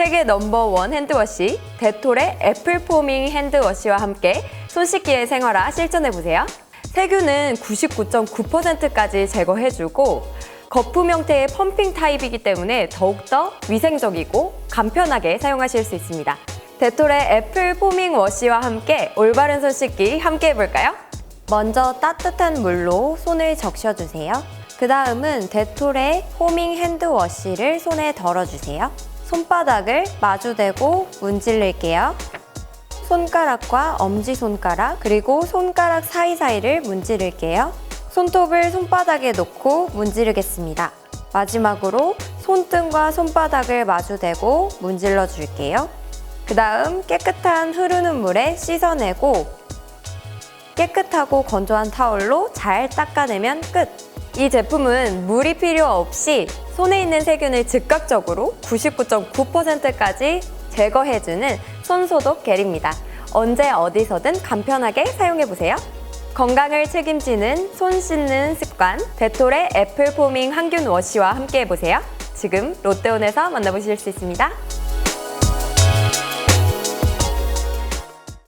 세계 넘버원 핸드워시 데톨의 애플 포밍 핸드워시와 함께 손 씻기의 생활화 실천해보세요. 세균은 99.9%까지 제거해주고 거품 형태의 펌핑 타입이기 때문에 더욱더 위생적이고 간편하게 사용하실 수 있습니다. 데톨의 애플 포밍 워시와 함께 올바른 손 씻기 함께 해볼까요? 먼저 따뜻한 물로 손을 적셔주세요. 그 다음은 데톨의 포밍 핸드워시를 손에 덜어주세요. 손바닥을 마주대고 문질릴게요. 손가락과 엄지손가락 그리고 손가락 사이사이를 문지를게요. 손톱을 손바닥에 놓고 문지르겠습니다. 마지막으로 손등과 손바닥을 마주대고 문질러 줄게요. 그 다음 깨끗한 흐르는 물에 씻어내고 깨끗하고 건조한 타올로 잘 닦아내면 끝! 이 제품은 물이 필요 없이 손에 있는 세균을 즉각적으로 99.9%까지 제거해주는 손소독 겔입니다. 언제 어디서든 간편하게 사용해보세요. 건강을 책임지는 손 씻는 습관 데톨의 애플 포밍 항균 워시와 함께 해보세요. 지금 롯데온에서 만나보실 수 있습니다.